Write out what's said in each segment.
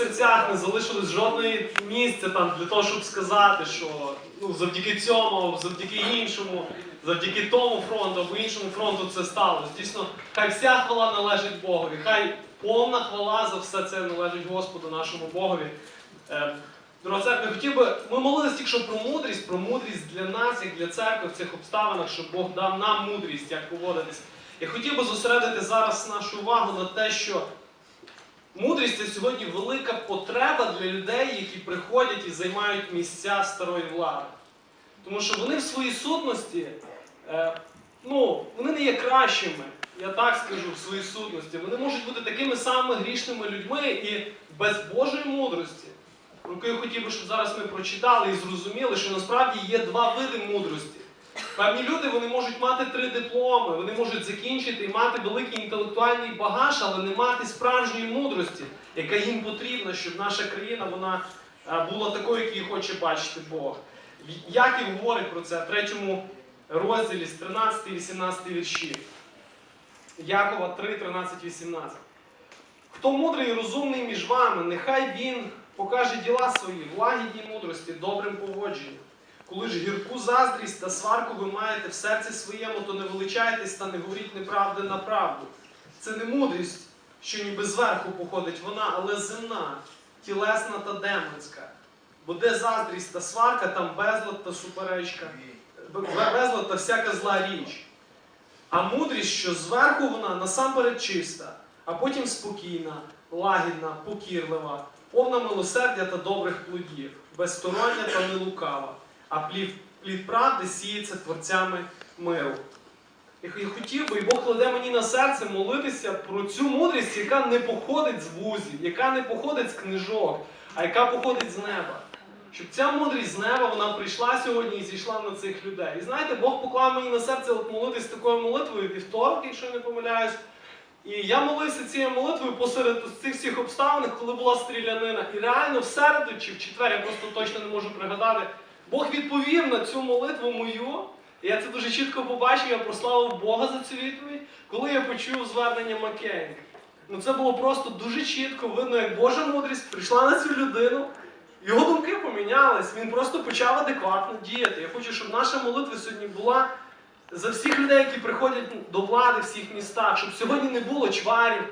серцях не залишилось жодної місця там для того, щоб сказати, що ну, завдяки цьому, завдяки іншому, завдяки тому фронту або іншому фронту це сталося. Дійсно, хай вся хвала належить Богові, хай повна хвала за все це належить Господу нашому Богові. Е, Дорога церква, хотів би, ми молились тільки що про мудрість, про мудрість для нас, як для церкви в цих обставинах, щоб Бог дав нам мудрість, як поводитись. Я хотів би зосередити зараз нашу увагу на те, що мудрість це сьогодні велика потреба для людей, які приходять і займають місця старої влади. Тому що вони в своїй сутності, е, ну, вони не є кращими, я так скажу, в своїй сутності. Вони можуть бути такими самими грішними людьми і без Божої мудрості, про яку я хотів би, щоб зараз ми прочитали і зрозуміли, що насправді є два види мудрості. Певні люди вони можуть мати три дипломи, вони можуть закінчити і мати великий інтелектуальний багаж, але не мати справжньої мудрості, яка їм потрібна, щоб наша країна вона е, була такою, як її хоче бачити Бог. Яків говорить про це в третьому розділі з 13-18 вірші. Якова 3, 13, 18. Хто мудрий і розумний між вами, нехай він покаже діла свої, в лагідній мудрості, добрим поводженням. Коли ж гірку заздрість та сварку ви маєте в серці своєму, то не величайтесь та не говоріть неправди на правду. Це не мудрість, що ніби зверху походить вона, але земна, тілесна та демонська. Бо де заздрість та сварка, там безлад та суперечка, безлад та всяка зла річ. А мудрість, що зверху вона насамперед чиста, а потім спокійна, лагідна, покірлива, повна милосердя та добрих плодів, безстороння та не лукава, а плід, плід правди сіється творцями миру. Я хотів би, і Бог кладе мені на серце молитися про цю мудрість, яка не походить з вузів, яка не походить з книжок, а яка походить з неба. Щоб ця мудрість з неба вона прийшла сьогодні і зійшла на цих людей. І знаєте, Бог поклав мені на серце от молитись такою молитвою вівторок, якщо не помиляюсь. І я молився цією молитвою посеред цих всіх обставин, коли була стрілянина. І реально в середу чи в четвер, я просто точно не можу пригадати, Бог відповів на цю молитву мою. Я це дуже чітко побачив, я прославив Бога за цю відповідь, коли я почув звернення Маккейна. Ну це було просто дуже чітко видно, як Божа мудрість прийшла на цю людину. Його думки помінялись, він просто почав адекватно діяти. Я хочу, щоб наша молитва сьогодні була за всіх людей, які приходять ну, до влади в всіх містах, щоб сьогодні не було чварів,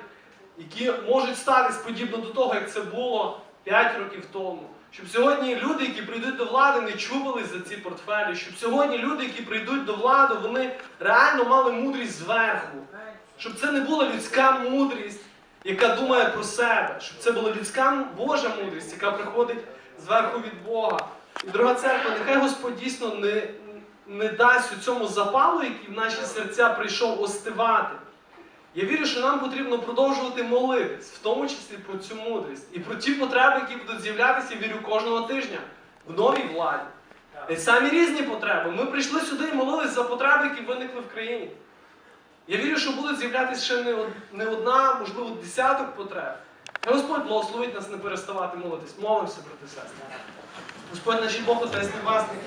які можуть статись подібно до того, як це було 5 років тому. Щоб сьогодні люди, які прийдуть до влади, не чубились за ці портфелі. Щоб сьогодні люди, які прийдуть до влади, вони реально мали мудрість зверху. Щоб це не була людська мудрість, яка думає про себе. Щоб це була людська Божа мудрість, яка приходить зверху від Бога. І дорога церква, нехай Господь дійсно не, не дасть у цьому запалу, який в наші серця прийшов остивати. Я вірю, що нам потрібно продовжувати молитись, в тому числі про цю мудрість і про ті потреби, які будуть з'являтися, я вірю, кожного тижня в новій владі. І самі різні потреби. Ми прийшли сюди і молились за потреби, які виникли в країні. Я вірю, що будуть з'являтися ще не одна, можливо, десяток потреб. Хай Господь благословить нас не переставати молитись. Молимося, брати сестри. Господь наш Бог, Отець Небесний.